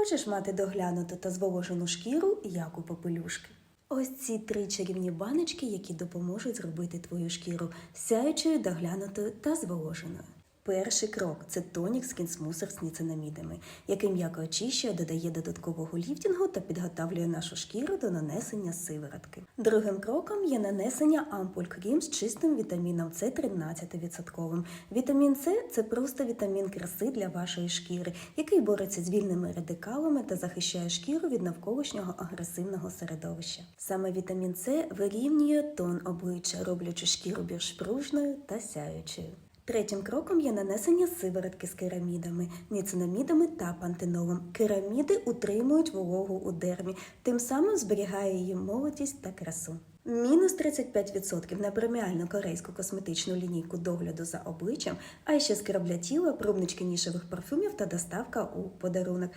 Хочеш мати доглянуту та зволожену шкіру, як у попелюшки? Ось ці три чарівні баночки, які допоможуть зробити твою шкіру сяючою, доглянутою та зволоженою. Перший крок це тонік Skin Smoother з ніцинамідами, який м'яко очищує, додає додаткового ліфтінгу та підготавлює нашу шкіру до нанесення сиворотки. Другим кроком є нанесення ампуль крім з чистим вітаміном С 13%. Вітамін С це просто вітамін краси для вашої шкіри, який бореться з вільними радикалами та захищає шкіру від навколишнього агресивного середовища. Саме вітамін С вирівнює тон обличчя, роблячи шкіру більш пружною та сяючою. Третім кроком є нанесення сиворотки з керамідами, ніцинамідами та пантенолом. Кераміди утримують вологу у дермі, тим самим зберігає її молодість та красу. Мінус 35% на преміальну корейську косметичну лінійку догляду за обличчям, а ще скраб для тіла, пробнички нішевих парфумів та доставка у подарунок.